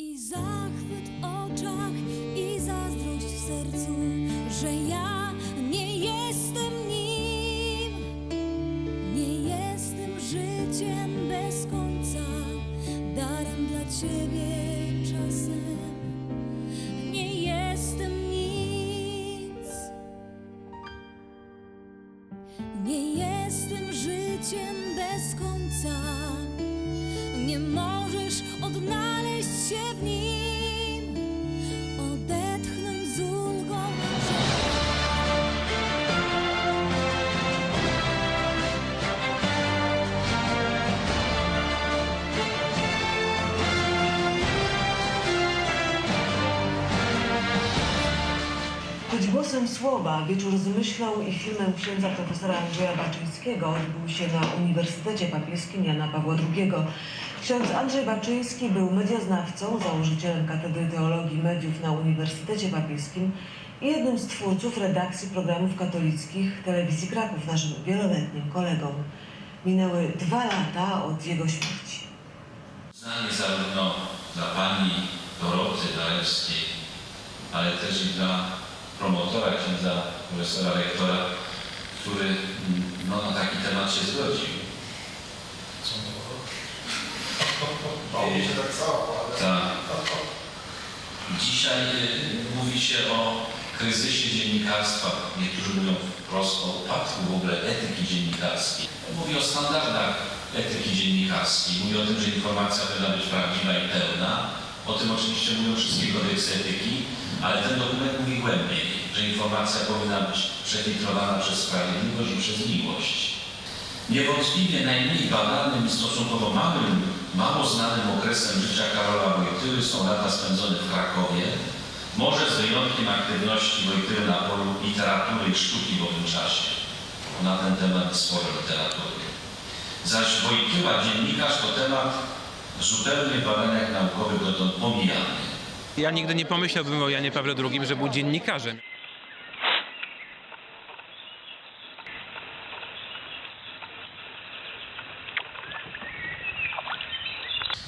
I zachwyt w oczach, i zazdrość w sercu, że ja nie jestem nim. Nie jestem życiem bez końca, darem dla ciebie głosem słowa wieczór z myślą i filmem księdza profesora Andrzeja Baczyńskiego odbył się na Uniwersytecie Papieskim Jana Pawła II. Ksiądz Andrzej Baczyński był medioznawcą, założycielem Katedry Teologii Mediów na Uniwersytecie Papieskim i jednym z twórców redakcji programów katolickich Telewizji Kraków, naszym wieloletnim kolegą. Minęły dwa lata od jego śmierci. Znany zarówno dla pani Doroty Darewskiej, ale też i dla promotora, księdza profesora rektora, który mm, no, na taki temat się zgodził. Mało się tak samo, ale... Tak. Dzisiaj y, mówi się o kryzysie dziennikarstwa. Niektórzy mówią wprost o upadku w ogóle etyki dziennikarskiej. Mówi o standardach etyki dziennikarskiej. Mówi o tym, że informacja powinna być prawdziwa i pełna. O tym oczywiście mówią wszystkie kodeksy etyki, ale ten dokument mówi głębiej, że informacja powinna być przefiltrowana przez sprawiedliwość i przez miłość. Niewątpliwie najmniej badanym i stosunkowo małym, mało znanym okresem życia Karola Wojtyły są lata spędzone w Krakowie, może z wyjątkiem aktywności Wojtyły na polu literatury i sztuki w owym czasie. Na ten temat sporo literatury. Zaś Wojtyła, dziennikarz, to temat zupełnie badaniach naukowych dotąd pomijany. Ja nigdy nie pomyślałbym o Janie Pawle II, że był dziennikarzem.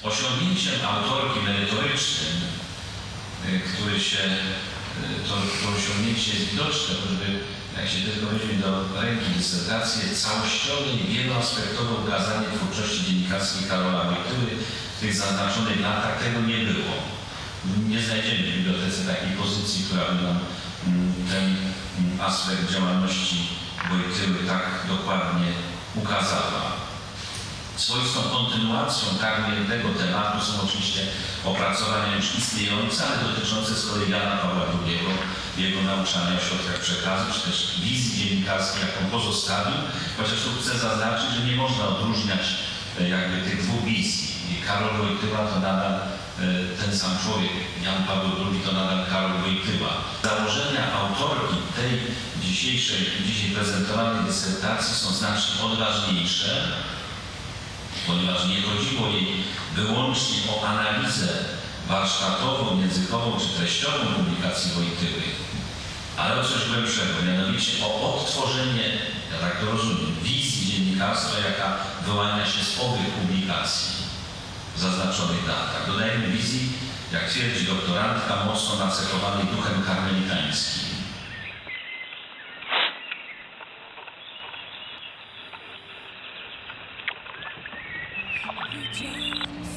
Osiągnięciem autorki merytorycznym, y, który się, y, to, to osiągnięcie jest widoczne, choćby jak się weźmie do ręki dysertację, całościowe i wieloaspektowe ukazanie twórczości dziennikarskiej Karola Wojtyły w tych zaznaczonych latach, tego nie było. Nie znajdziemy w bibliotece takiej pozycji, która by nam mm, ten mm, aspekt działalności Wojtyły tak dokładnie ukazała. Swoistą kontynuacją tak ujętego tematu są oczywiście opracowania już istniejące, ale dotyczące z kolei Jana Pawła II, jego nauczania o środkach przekazu, czy też wizji dziennikarskiej, jaką pozostawił, chociaż tu chcę zaznaczyć, że nie można odróżniać e, jakby tych dwóch wizji. Karol Wojtyła to nadal e, ten sam człowiek, Jan Paweł II to nadal Karol Wojtyła. Założenia autorki tej dzisiejszej, dzisiaj prezentowanej dysertacji są znacznie odważniejsze, ponieważ nie chodziło jej wyłącznie o analizę warsztatową, językową czy treściową publikacji Wojtyły, ale o coś głębszego, mianowicie o odtworzenie, ja tak to rozumiem, wizji dziennikarstwa, jaka wyłania się z owych publikacji w zaznaczonych datach. Dodajmy wizji, jak twierdzi doktorantka, mocno nacechowanej duchem karmelitańskim.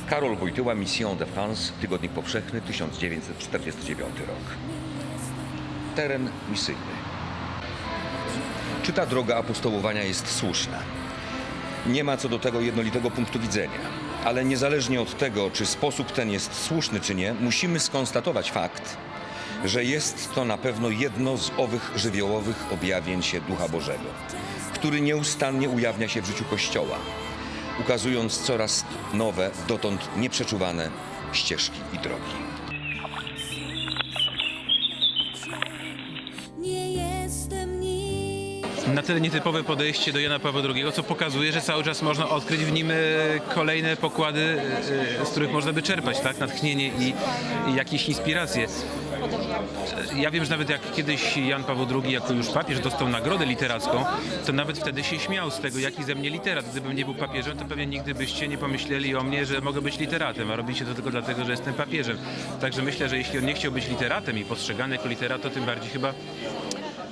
Karol Wojtyła, Mission de France, Tygodnik Powszechny, 1949 rok. Teren misyjny. Czy ta droga apostołowania jest słuszna? Nie ma co do tego jednolitego punktu widzenia, ale niezależnie od tego, czy sposób ten jest słuszny, czy nie, musimy skonstatować fakt, że jest to na pewno jedno z owych żywiołowych objawień się Ducha Bożego, który nieustannie ujawnia się w życiu Kościoła, ukazując coraz nowe, dotąd nieprzeczuwane ścieżki i drogi. Na tyle nietypowe podejście do Jana Pawła II, co pokazuje, że cały czas można odkryć w nim e, kolejne pokłady, e, z których można by czerpać tak? natchnienie i, i jakieś inspiracje. Ja wiem, że nawet jak kiedyś Jan Paweł II jako już papież dostał nagrodę literacką, to nawet wtedy się śmiał z tego, jaki ze mnie literat. Gdybym nie był papieżem, to pewnie nigdy byście nie pomyśleli o mnie, że mogę być literatem, a robicie to tylko dlatego, że jestem papieżem. Także myślę, że jeśli on nie chciał być literatem i postrzegany jako literat, to tym bardziej chyba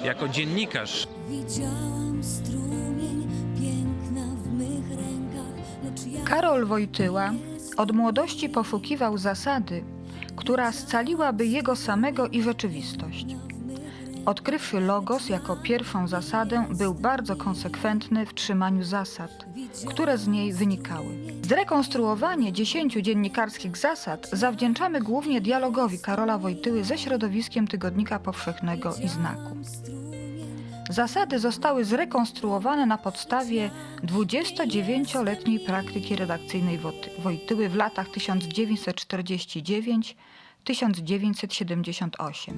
jako dziennikarz. Widziałam strumień piękna w mych rękach, lecz ja Karol Wojtyła od młodości poszukiwał zasady, która scaliłaby jego samego i rzeczywistość. Odkrywszy logos jako pierwszą zasadę, był bardzo konsekwentny w trzymaniu zasad, które z niej wynikały. Zrekonstruowanie dziesięciu dziennikarskich zasad zawdzięczamy głównie dialogowi Karola Wojtyły ze środowiskiem Tygodnika Powszechnego i Znaku. Zasady zostały zrekonstruowane na podstawie 29-letniej praktyki redakcyjnej Wojtyły w latach 1949-1978.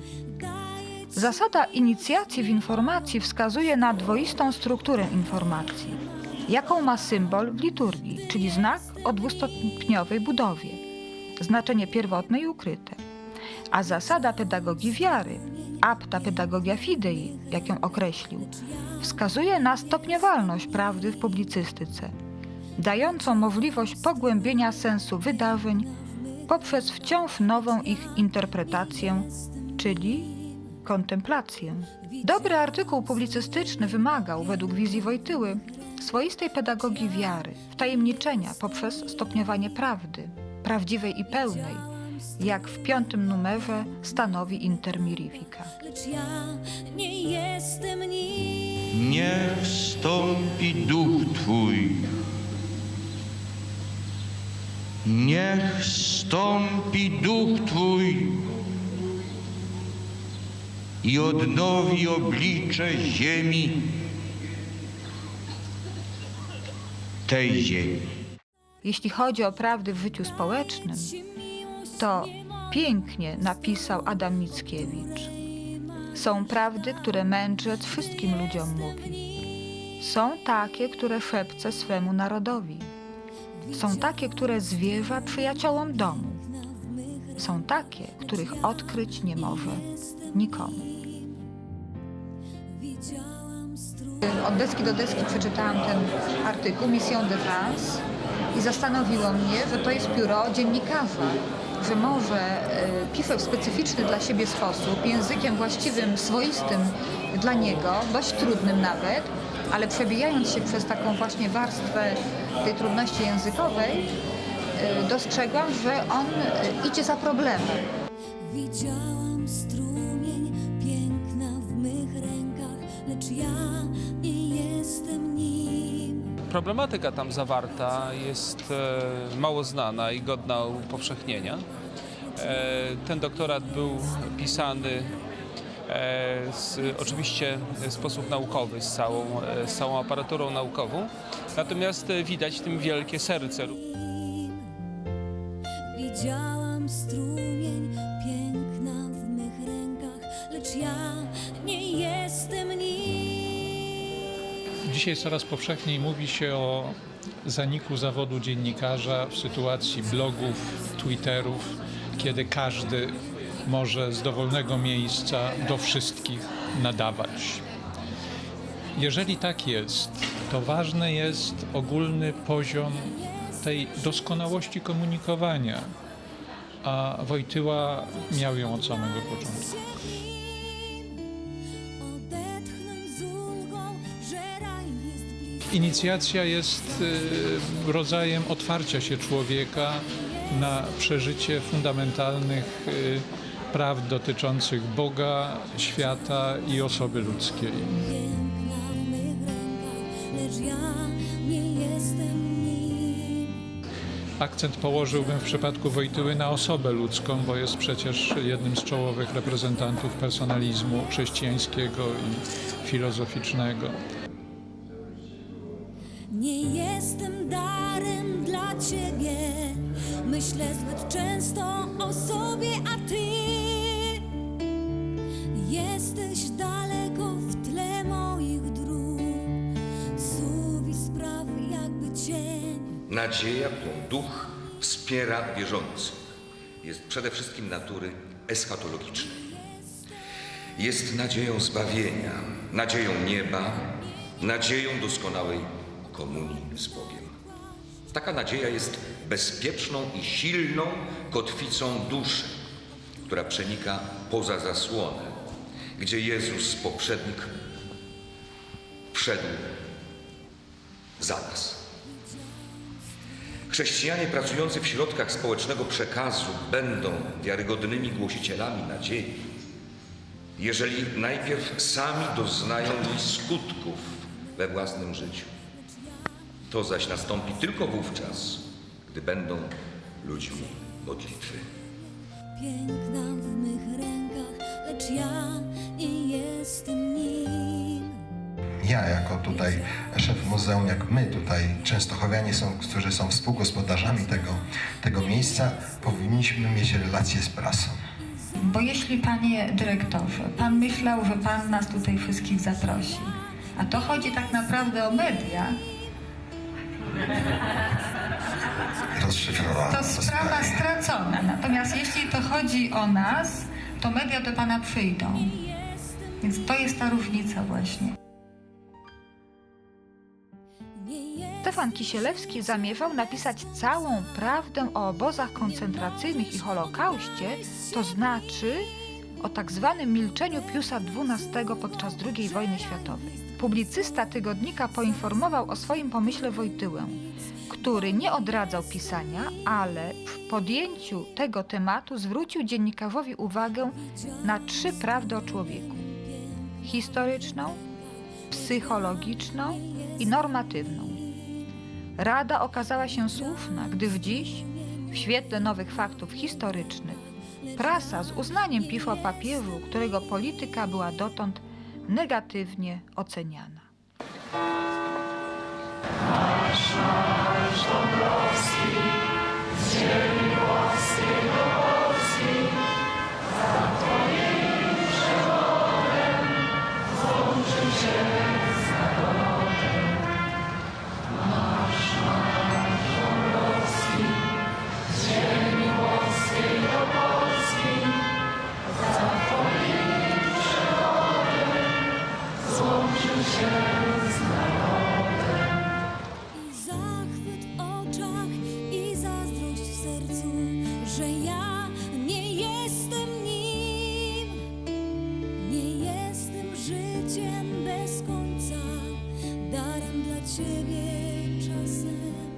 Zasada inicjacji w informacji wskazuje na dwoistą strukturę informacji, jaką ma symbol w liturgii, czyli znak o dwustopniowej budowie, znaczenie pierwotne i ukryte. A zasada pedagogii wiary, apta pedagogia fidei, jak ją określił, wskazuje na stopniowalność prawdy w publicystyce, dającą możliwość pogłębienia sensu wydarzeń poprzez wciąż nową ich interpretację, czyli kontemplację. Dobry artykuł publicystyczny wymagał, według wizji Wojtyły, swoistej pedagogii wiary, wtajemniczenia poprzez stopniowanie prawdy, prawdziwej i pełnej, jak w piątym numerze stanowi Inter Mirifica. lecz ja nie jestem nim. Niech wstąpi duch Twój. Niech wstąpi duch Twój i odnowi oblicze ziemi, tej ziemi. Jeśli chodzi o prawdy w życiu społecznym, to pięknie napisał Adam Mickiewicz. Są prawdy, które mędrzec wszystkim ludziom mówi. Są takie, które szepce swemu narodowi. Są takie, które zwierza przyjaciołom domu. Są takie, których odkryć nie może nikomu. Od deski do deski przeczytałam ten artykuł Mission de France i zastanowiło mnie, że to jest pióro dziennikarza, że może e, pisze w specyficzny dla siebie sposób, językiem właściwym, swoistym dla niego, dość trudnym nawet, ale przebijając się przez taką właśnie warstwę tej trudności językowej, e, dostrzegłam, że on e, idzie za problemem. Widziałam strumień Problematyka tam zawarta jest e, mało znana i godna upowszechnienia. E, ten doktorat był pisany e, z, oczywiście w sposób naukowy, z całą, z całą aparaturą naukową, natomiast widać w tym wielkie serce. Widziałam Dzisiaj coraz powszechniej mówi się o zaniku zawodu dziennikarza w sytuacji blogów, twitterów, kiedy każdy może z dowolnego miejsca do wszystkich nadawać. Jeżeli tak jest, to ważny jest ogólny poziom tej doskonałości komunikowania, a Wojtyła miał ją od samego początku. Inicjacja jest y, rodzajem otwarcia się człowieka na przeżycie fundamentalnych y, praw dotyczących Boga, świata i osoby ludzkiej. Akcent położyłbym w przypadku Wojtyły na osobę ludzką, bo jest przecież jednym z czołowych reprezentantów personalizmu chrześcijańskiego i filozoficznego. Nie jestem darem dla ciebie. Myślę zbyt często o sobie, a ty jesteś daleko w tle moich dróg. Suwi spraw jakby cień. Nadzieja, którą duch wspiera wierzących, jest przede wszystkim natury eschatologicznej. Jest nadzieją zbawienia, nadzieją nieba, nadzieją doskonałej komunii z Bogiem. Taka nadzieja jest bezpieczną i silną kotwicą duszy, która przenika poza zasłonę, gdzie Jezus, poprzednik, wszedł za nas. Chrześcijanie pracujący w środkach społecznego przekazu będą wiarygodnymi głosicielami nadziei, jeżeli najpierw sami doznają jej skutków we własnym życiu. To zaś nastąpi tylko wówczas, gdy będą ludźmi modlitwy. Piękna w mych rękach, lecz ja nie jestem nim. Ja jako tutaj szef muzeum, jak my tutaj częstochowianie są, którzy są współgospodarzami tego, tego miejsca, powinniśmy mieć relacje z prasą. Bo jeśli, panie dyrektorze, pan myślał, że pan nas tutaj wszystkich zaprosi, a to chodzi tak naprawdę o media, To sprawa stracona. Natomiast jeśli to chodzi o nas, to media do pana przyjdą. Więc to jest ta różnica właśnie. Stefan Kisielewski zamierzał napisać całą prawdę o obozach koncentracyjnych i Holokauście, to znaczy o tak zwanym milczeniu Piusa XII podczas II wojny światowej. Publicysta tygodnika poinformował o swoim pomyśle Wojtyłę, który nie odradzał pisania, ale w podjęciu tego tematu zwrócił dziennikarzowi uwagę na trzy prawdy o człowieku: historyczną, psychologiczną i normatywną. Rada okazała się słuszna, gdyż dziś, w świetle nowych faktów historycznych, prasa z uznaniem o papieżu, którego polityka była dotąd negatywnie oceniana. chosen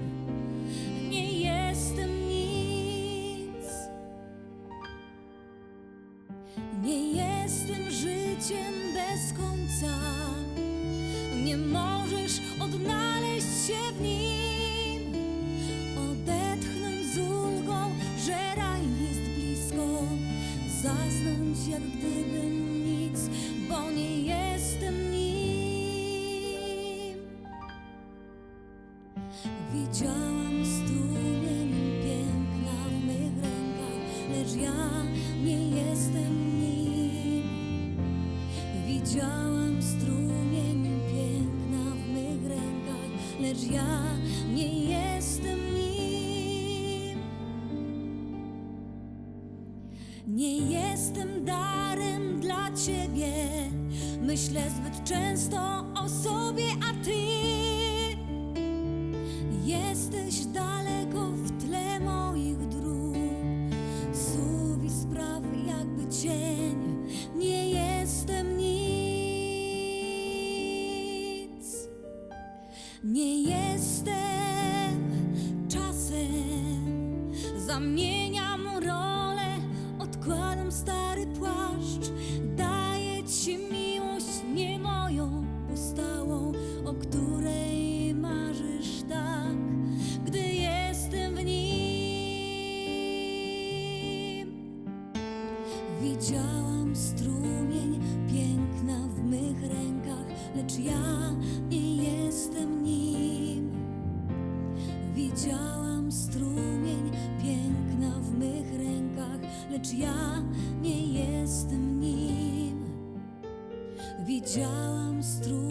Widziałam strumień piękna w mych rękach, lecz ja nie jestem nim. Widziałam strumień piękna w mych rękach, lecz ja nie jestem nim. Nie jestem darem dla ciebie. Myślę zbyt często o sobie, a ty jesteś daleko w tle Widziałam strumień